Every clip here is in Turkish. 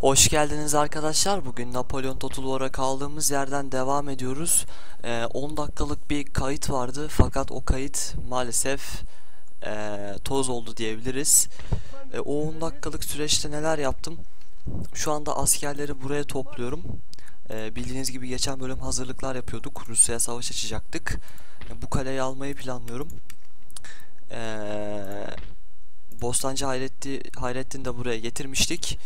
Hoş geldiniz arkadaşlar. Bugün Napolyon Total War'a kaldığımız yerden devam ediyoruz. Ee, 10 dakikalık bir kayıt vardı fakat o kayıt maalesef ee, toz oldu diyebiliriz. Ee, o 10 dakikalık süreçte neler yaptım? Şu anda askerleri buraya topluyorum. Ee, bildiğiniz gibi geçen bölüm hazırlıklar yapıyorduk. Rusya'ya savaş açacaktık. Ee, bu kaleyi almayı planlıyorum. Ee, Bostancı Hayretti, Hayrettin de buraya getirmiştik.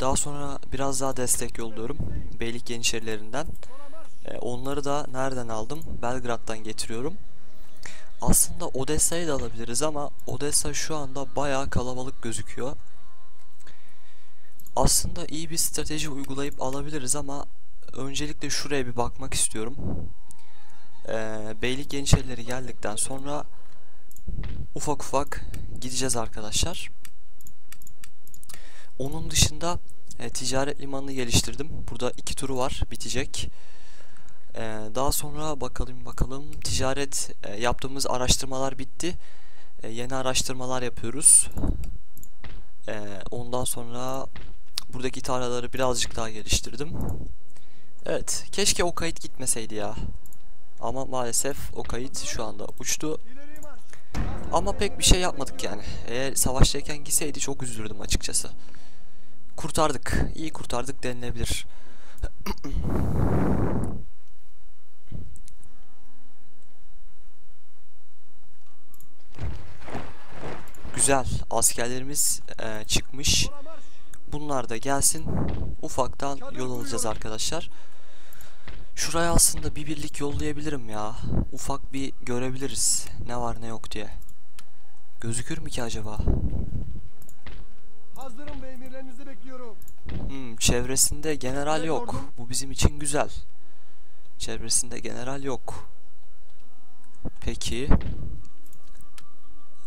Daha sonra biraz daha destek yolluyorum. Beylik Yeniçerilerinden. Ee, onları da nereden aldım? Belgrad'dan getiriyorum. Aslında Odessa'yı da alabiliriz ama Odessa şu anda bayağı kalabalık gözüküyor. Aslında iyi bir strateji uygulayıp alabiliriz ama öncelikle şuraya bir bakmak istiyorum. Ee, Beylik Yeniçerileri geldikten sonra ufak ufak gideceğiz arkadaşlar. Onun dışında e, ticaret limanını geliştirdim. Burada iki turu var, bitecek. E, daha sonra bakalım bakalım ticaret e, yaptığımız araştırmalar bitti. E, yeni araştırmalar yapıyoruz. E, ondan sonra buradaki tarlaları birazcık daha geliştirdim. Evet, keşke o kayıt gitmeseydi ya. Ama maalesef o kayıt şu anda uçtu. Ama pek bir şey yapmadık yani. Eğer savaştayken gitseydi çok üzülürdüm açıkçası. Kurtardık. İyi kurtardık denilebilir. Güzel. Askerlerimiz e, çıkmış. Bunlar da gelsin. Ufaktan yol alacağız arkadaşlar. Şuraya aslında bir birlik yollayabilirim ya. Ufak bir görebiliriz. Ne var ne yok diye. Gözükür mü ki acaba? Hazırım bekliyorum. Hmm, çevresinde general yok. Bu bizim için güzel. Çevresinde general yok. Peki.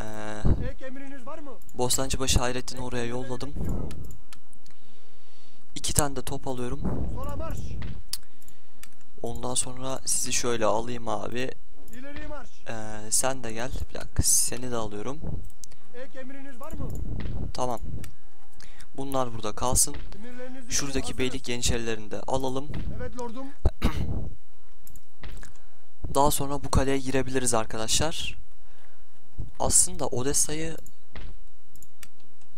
Ee? Bostancıbaşı Hayrettin'i oraya yolladım. İki tane de top alıyorum. Ondan sonra sizi şöyle alayım abi. Ee, sen de gel. Bir dakika seni de alıyorum. Ek emriniz var mı? Tamam. Bunlar burada kalsın. Şuradaki beylik yeniçerilerini de alalım. Evet lordum. Daha sonra bu kaleye girebiliriz arkadaşlar. Aslında Odessa'yı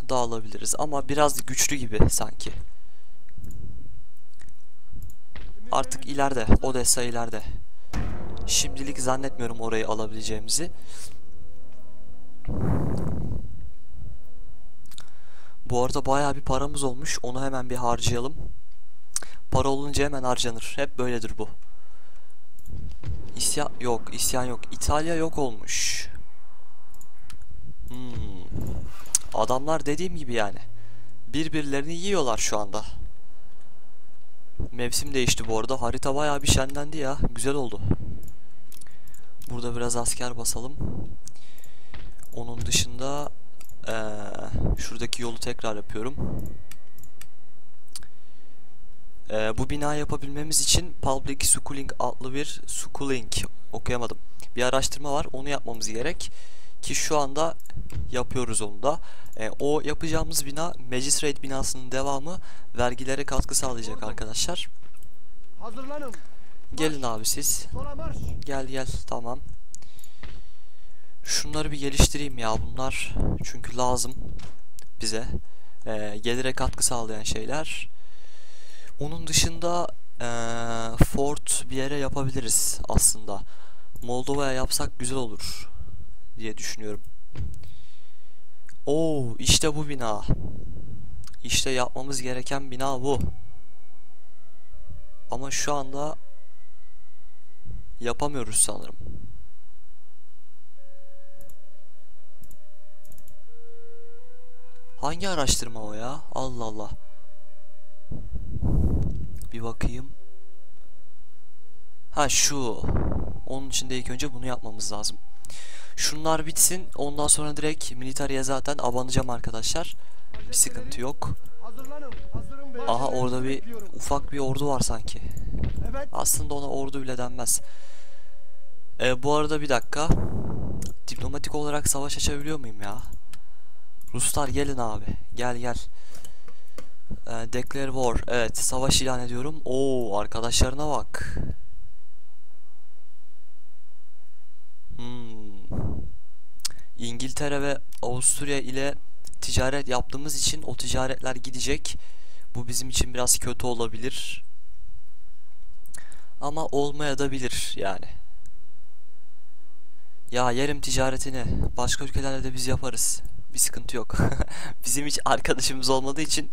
da alabiliriz ama biraz güçlü gibi sanki. Artık ileride. Odessa ileride. Şimdilik zannetmiyorum orayı alabileceğimizi. Bu arada bayağı bir paramız olmuş. Onu hemen bir harcayalım. Para olunca hemen harcanır. Hep böyledir bu. İsyan yok, isyan yok. İtalya yok olmuş. Hmm. Adamlar dediğim gibi yani. Birbirlerini yiyorlar şu anda. Mevsim değişti bu arada. Harita bayağı bir şenlendi ya. Güzel oldu. Burada biraz asker basalım. Onun dışında eee, şuradaki yolu tekrar yapıyorum. Eee, bu bina yapabilmemiz için Public Schooling adlı bir schooling okuyamadım. Bir araştırma var. Onu yapmamız gerek. Ki şu anda yapıyoruz onu da. Eee, o yapacağımız bina Magistrate binasının devamı vergilere katkı sağlayacak arkadaşlar. Hazırlanın. Gelin abi siz. Gel gel tamam. Şunları bir geliştireyim ya bunlar çünkü lazım bize. Ee, gelire katkı sağlayan şeyler. Onun dışında ee, fort bir yere yapabiliriz aslında. Moldova'ya yapsak güzel olur diye düşünüyorum. Oo işte bu bina. İşte yapmamız gereken bina bu. Ama şu anda yapamıyoruz sanırım. Hangi araştırma o ya? Allah Allah. Bir bakayım. Ha şu. Onun için de ilk önce bunu yapmamız lazım. Şunlar bitsin. Ondan sonra direkt militariye zaten abanacağım arkadaşlar. Bir sıkıntı yok. Aha orada bir ufak bir ordu var sanki. Evet. Aslında ona ordu bile denmez. Ee, bu arada bir dakika. Diplomatik olarak savaş açabiliyor muyum ya? Ruslar gelin abi. Gel gel. e, declare war. Evet, savaş ilan ediyorum. Oo, arkadaşlarına bak. Hmm. İngiltere ve Avusturya ile ticaret yaptığımız için o ticaretler gidecek. Bu bizim için biraz kötü olabilir. Ama olmaya da bilir yani. Ya yerim ticaretini. Başka ülkelerle de biz yaparız. Bir sıkıntı yok. Bizim hiç arkadaşımız olmadığı için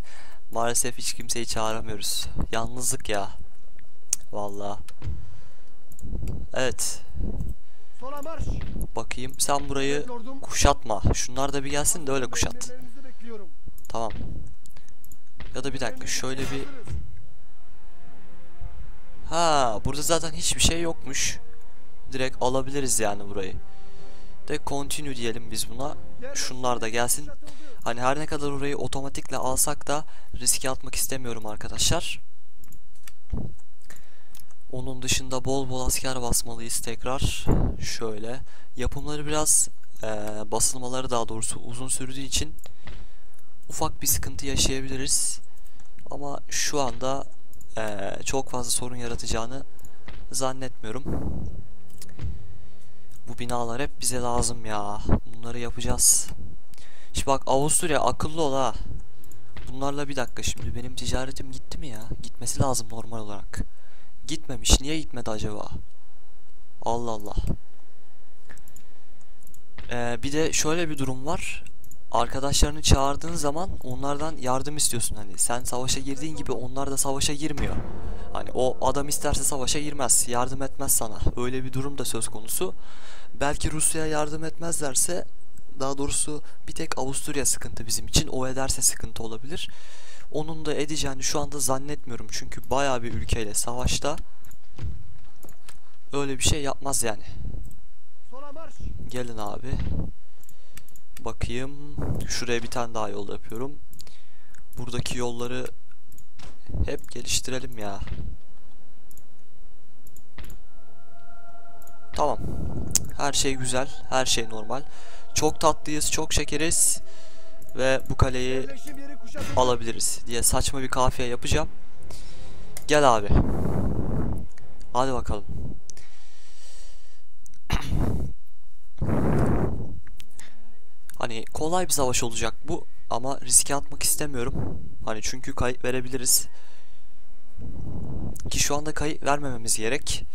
maalesef hiç kimseyi çağıramıyoruz. Yalnızlık ya. Vallahi. Evet. Bakayım sen burayı kuşatma. Şunlar da bir gelsin de öyle kuşat. Tamam. Ya da bir dakika şöyle bir... Ha, burada zaten hiçbir şey yokmuş. Direkt alabiliriz yani burayı. De continue diyelim biz buna. Şunlar da gelsin. Hani her ne kadar orayı otomatikle alsak da riske atmak istemiyorum arkadaşlar. Onun dışında bol bol asker basmalıyız tekrar. Şöyle. Yapımları biraz eee, basılmaları daha doğrusu uzun sürdüğü için ufak bir sıkıntı yaşayabiliriz. Ama şu anda eee, çok fazla sorun yaratacağını zannetmiyorum. Bu binalar hep bize lazım ya. Bunları yapacağız. Şimdi bak Avusturya akıllı ol ha. Bunlarla bir dakika şimdi benim ticaretim gitti mi ya? Gitmesi lazım normal olarak. Gitmemiş. Niye gitmedi acaba? Allah Allah. Ee, bir de şöyle bir durum var. Arkadaşlarını çağırdığın zaman onlardan yardım istiyorsun hani. Sen savaşa girdiğin gibi onlar da savaşa girmiyor. Hani o adam isterse savaşa girmez, yardım etmez sana. Öyle bir durum da söz konusu. Belki Rusya'ya yardım etmezlerse daha doğrusu bir tek Avusturya sıkıntı bizim için. O ederse sıkıntı olabilir. Onun da edeceğini şu anda zannetmiyorum. Çünkü bayağı bir ülkeyle savaşta öyle bir şey yapmaz yani. Gelin abi. Bakayım. Şuraya bir tane daha yol yapıyorum. Buradaki yolları hep geliştirelim ya. Tamam. Her şey güzel. Her şey normal. Çok tatlıyız, çok şekeriz. Ve bu kaleyi alabiliriz diye saçma bir kafiye yapacağım. Gel abi. Hadi bakalım. Hani kolay bir savaş olacak bu ama riske atmak istemiyorum. Hani çünkü kayıp verebiliriz. Ki şu anda kayıp vermememiz gerek.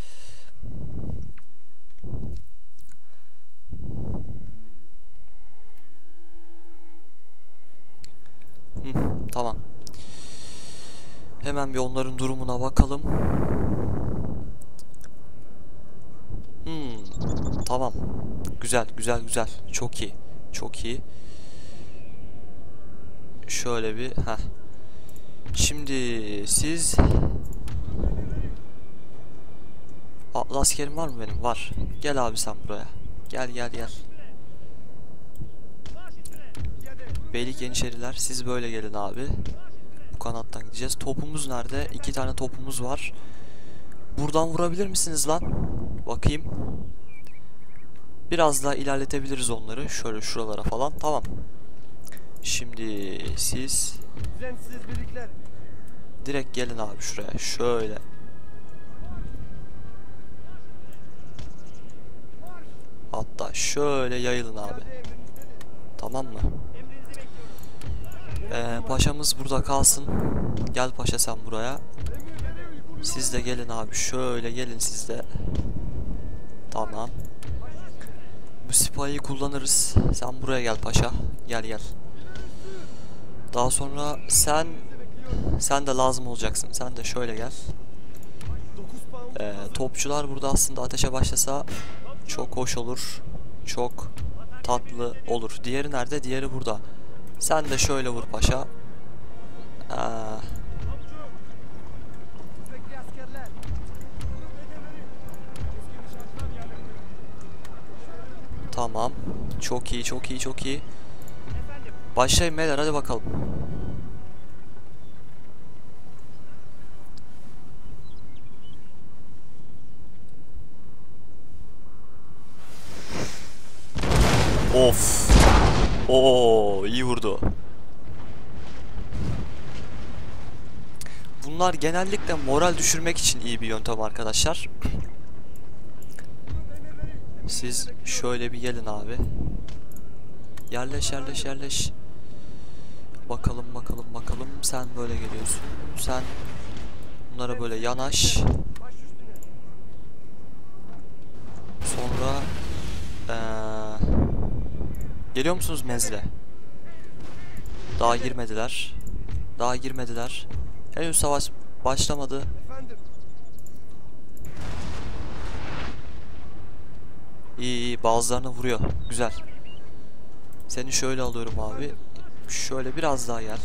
Hı, tamam. Hemen bir onların durumuna bakalım. Hmm, tamam. Güzel, güzel, güzel. Çok iyi. Çok iyi. Şöyle bir, ha. Şimdi siz Atlı askerim var mı benim? Var. Gel abi sen buraya. Gel gel gel. Beylik Yeniçeriler siz böyle gelin abi. Bu kanattan gideceğiz. Topumuz nerede? İki tane topumuz var. Buradan vurabilir misiniz lan? Bakayım. Biraz daha ilerletebiliriz onları. Şöyle şuralara falan. Tamam. Şimdi siz direkt gelin abi şuraya. Şöyle. Hatta şöyle yayılın abi. Tamam mı? Ee, paşamız burada kalsın. Gel paşa sen buraya. Siz de gelin abi. Şöyle gelin siz de. Tamam. Bu sipayı kullanırız. Sen buraya gel paşa. Gel gel. Daha sonra sen sen de lazım olacaksın. Sen de şöyle gel. 9 pound. Ee, topçular burada aslında ateşe başlasa çok hoş olur. Çok tatlı olur. Diğeri nerede? Diğeri burada. Sen de şöyle vur paşa. Aa, tamam. Çok iyi, çok iyi, çok iyi. Başlayın beyler hadi bakalım. Of. Oo iyi vurdu. bunlar genellikle moral düşürmek için iyi bir yöntem arkadaşlar. Siz şöyle bir gelin abi. Yerleş yerleş yerleş. Bakalım bakalım bakalım. Sen böyle geliyorsun. Sen bunlara böyle yanaş. Sonra eee, geliyor musunuz menzile? Daha girmediler. Daha girmediler. Henüz savaş başlamadı. İyi bazılarını vuruyor. Güzel. Seni şöyle alıyorum abi. Şöyle biraz daha gel.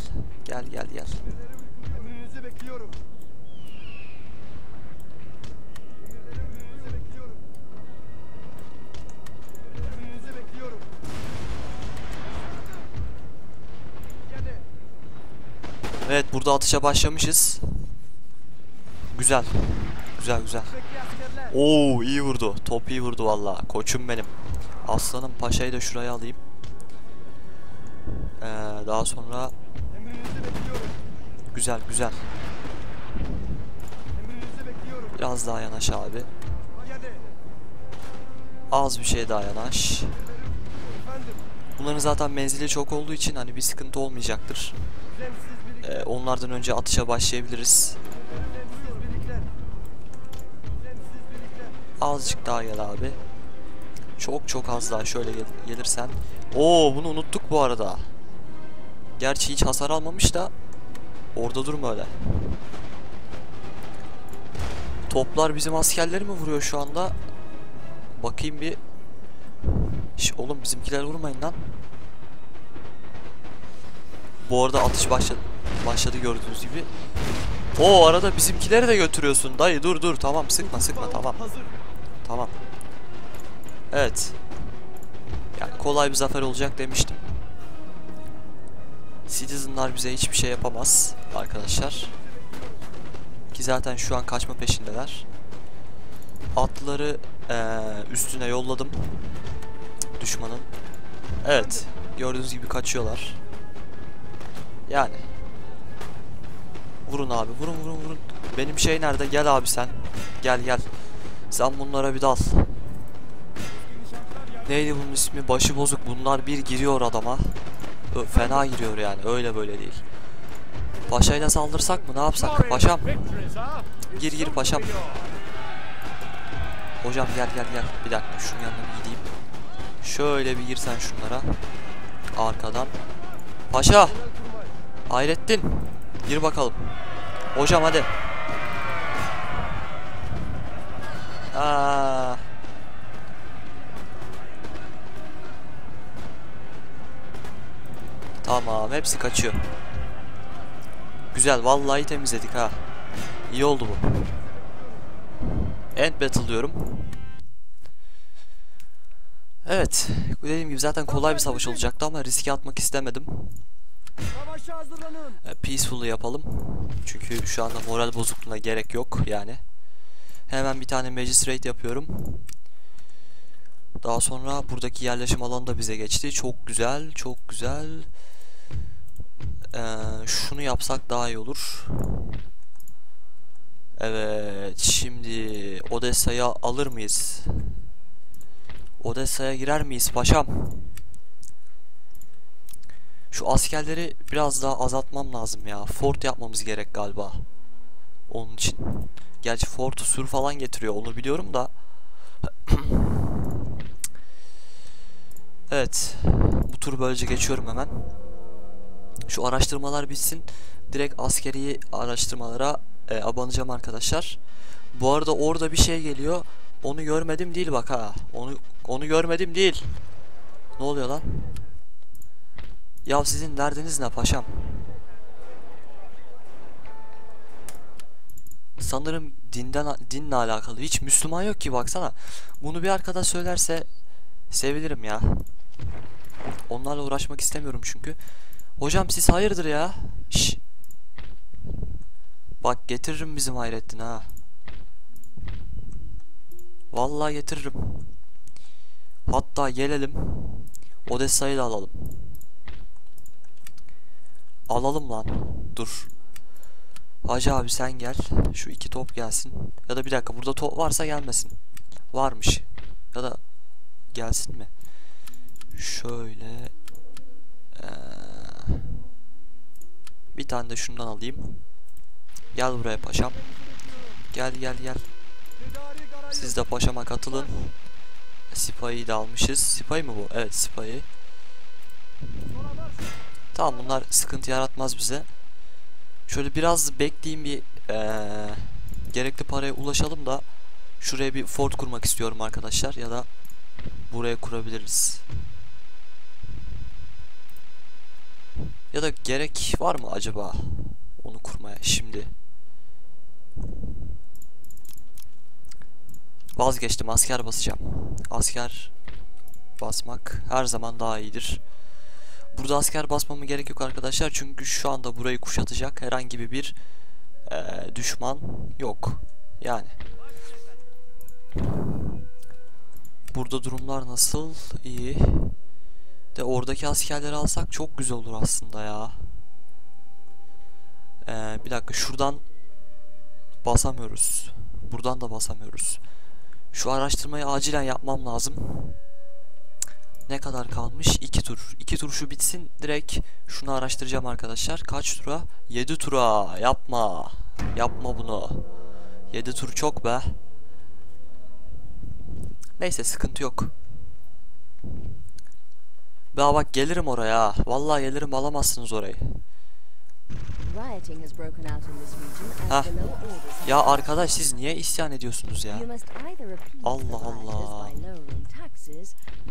Gel gel gel. Evet burada atışa başlamışız. Güzel. Güzel güzel. Oo iyi vurdu. Top iyi vurdu valla. Koçum benim. Aslanım paşayı da şuraya alayım. Ee, daha sonra güzel güzel. Biraz daha yanaş abi. Az bir şey daha yanaş. Bunların zaten menzili çok olduğu için hani bir sıkıntı olmayacaktır. Ee, onlardan önce atışa başlayabiliriz. Azıcık daha gel abi. Çok çok az daha şöyle gel- gelirsen. Oo bunu unuttuk bu arada. Gerçi hiç hasar almamış da orada durma öyle. Toplar bizim askerleri mi vuruyor şu anda? Bakayım bir. Şş, oğlum bizimkiler vurmayın lan. Bu arada atış başladı. Başladı gördüğünüz gibi. O arada bizimkileri de götürüyorsun dayı dur dur tamam sıkma sıkma tamam. Tamam. Evet. Yani kolay bir zafer olacak demiştim. Citizen'lar bize hiçbir şey yapamaz arkadaşlar. Ki zaten şu an kaçma peşindeler. Atları eee, üstüne yolladım. Düşmanın. Evet. Gördüğünüz gibi kaçıyorlar. Yani. Vurun abi. Vurun vurun vurun. Benim şey nerede? Gel abi sen. Gel gel. Sen bunlara bir dal. Neydi bunun ismi? Başı bozuk. Bunlar bir giriyor adama. Ö- Fena giriyor yani. Öyle böyle değil. Paşayla saldırsak mı? Ne yapsak? Paşam. Gir gir paşam. Hocam gel gel gel. Bir dakika şunun yanına gideyim. Şöyle bir girsen şunlara. Arkadan. Paşa. Hayrettin. Gir bakalım. Hocam hadi. Aa. Tamam hepsi kaçıyor. Güzel vallahi temizledik ha. İyi oldu bu. End battle diyorum. Evet. Dediğim gibi zaten kolay bir savaş olacaktı ama riske atmak istemedim. E, Peaceful'ı yapalım. Çünkü şu anda moral bozukluğuna gerek yok yani. Hemen bir tane magistrate yapıyorum. Daha sonra buradaki yerleşim alanı da bize geçti. Çok güzel, çok güzel. Ee, şunu yapsak daha iyi olur. Evet, şimdi Odessa'ya alır mıyız? Odessa'ya girer miyiz paşam? Şu askerleri biraz daha azaltmam lazım ya. Fort yapmamız gerek galiba. Onun için. Gerçi Fort'u sur falan getiriyor onu biliyorum da. evet. Bu tur böylece geçiyorum hemen. Şu araştırmalar bitsin. Direkt askeri araştırmalara e, abanacağım arkadaşlar. Bu arada orada bir şey geliyor. Onu görmedim değil bak ha. Onu onu görmedim değil. Ne oluyor lan? Ya sizin derdiniz ne paşam? Sanırım dinden dinle alakalı. Hiç Müslüman yok ki baksana. Bunu bir arkadaş söylerse sevinirim ya. Onlarla uğraşmak istemiyorum çünkü. Hocam siz hayırdır ya? Şş. Bak getiririm bizim Hayrettin ha. Vallahi getiririm. Hatta gelelim. Odessa'yı da alalım. Alalım lan. Dur. Hacı abi sen gel. Şu iki top gelsin. Ya da bir dakika burada top varsa gelmesin. Varmış. Ya da gelsin mi? Şöyle. Ee, bir tane de şundan alayım. Gel buraya paşam. Gel gel gel. Siz de paşama katılın. Sipayı da almışız. Sipayı mı bu? Evet sipayı. Tamam bunlar sıkıntı yaratmaz bize. Şöyle biraz bekleyeyim bir eee, gerekli paraya ulaşalım da şuraya bir fort kurmak istiyorum arkadaşlar ya da buraya kurabiliriz. Ya da gerek var mı acaba onu kurmaya şimdi? Vazgeçtim asker basacağım. Asker basmak her zaman daha iyidir. Burada asker basmama gerek yok arkadaşlar çünkü şu anda burayı kuşatacak herhangi bir eee, düşman yok. Yani. Burada durumlar nasıl? İyi. De oradaki askerleri alsak çok güzel olur aslında ya. Eee, bir dakika şuradan basamıyoruz. Buradan da basamıyoruz. Şu araştırmayı acilen yapmam lazım. Ne kadar kalmış? 2 tur. 2 tur şu bitsin. Direkt şunu araştıracağım arkadaşlar. Kaç tura? 7 tura. Yapma. Yapma bunu. 7 tur çok be. Neyse sıkıntı yok. Daha bak gelirim oraya. Vallahi gelirim alamazsınız orayı. Have Ya arkadaş siz niye isyan ediyorsunuz ya? Allah Allah.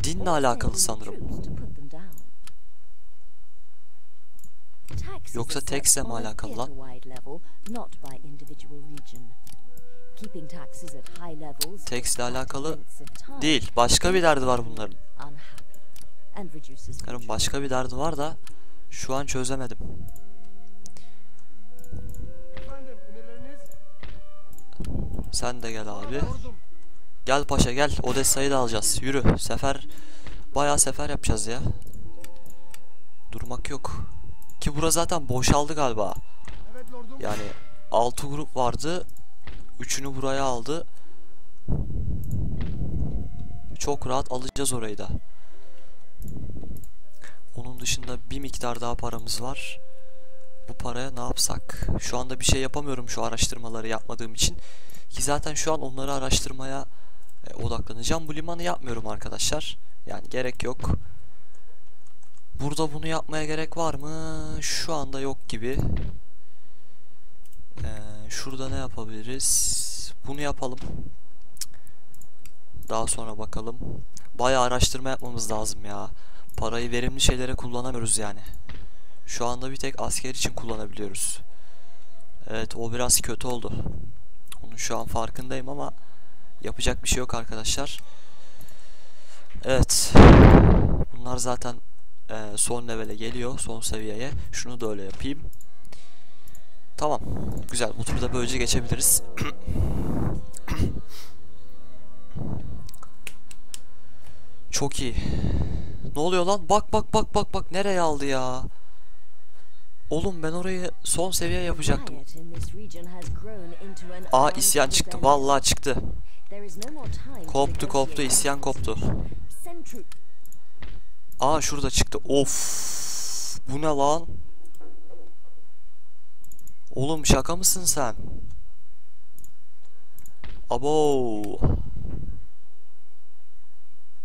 Dinle alakalı sanırım. Yoksa taxle mi alakalı lan? Flat alakalı Değil. Başka bir derdi var bunların. mutual başka bir derdi var da şu an çözemedim. Sen de gel abi. Gel paşa gel. Odessa'yı da alacağız. Yürü. Sefer bayağı sefer yapacağız ya. Durmak yok. Ki bura zaten boşaldı galiba. Yani 6 grup vardı. Üçünü buraya aldı. Çok rahat alacağız orayı da. Onun dışında bir miktar daha paramız var. Bu paraya ne yapsak? Şu anda bir şey yapamıyorum şu araştırmaları yapmadığım için. Ki zaten şu an onları araştırmaya e, odaklanacağım. Bu limanı yapmıyorum arkadaşlar. Yani gerek yok. Burada bunu yapmaya gerek var mı? Şu anda yok gibi. Ee, şurada ne yapabiliriz? Bunu yapalım. Daha sonra bakalım. Bayağı araştırma yapmamız lazım ya. Parayı verimli şeylere kullanamıyoruz yani. Şu anda bir tek asker için kullanabiliyoruz. Evet o biraz kötü oldu. Onun şu an farkındayım ama yapacak bir şey yok arkadaşlar. Evet. Bunlar zaten e, son levele geliyor. Son seviyeye. Şunu da öyle yapayım. Tamam. Güzel. Bu turda böylece geçebiliriz. Çok iyi. Ne oluyor lan? Bak bak bak bak bak nereye aldı ya? Oğlum ben orayı son seviye yapacaktım. Aa isyan çıktı. Vallahi çıktı. Koptu koptu isyan koptu. Aa şurada çıktı. Of. Bu ne lan? Oğlum şaka mısın sen? Abo.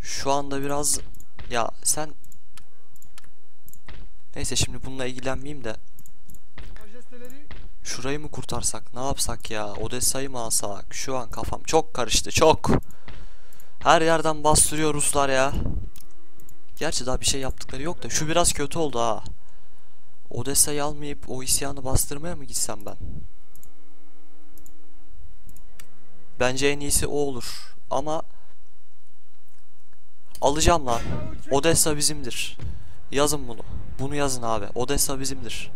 Şu anda biraz ya sen Neyse şimdi bununla ilgilenmeyeyim de şurayı mı kurtarsak? Ne yapsak ya? Odessa'yı mı alsak? Şu an kafam çok karıştı. Çok. Her yerden bastırıyor Ruslar ya. Gerçi daha bir şey yaptıkları yok da şu biraz kötü oldu ha. Odessa'yı almayıp o isyanı bastırmaya mı gitsem ben? Bence en iyisi o olur. Ama alacağım lan. Odessa bizimdir. Yazın bunu. Bunu yazın abi. Odessa bizimdir.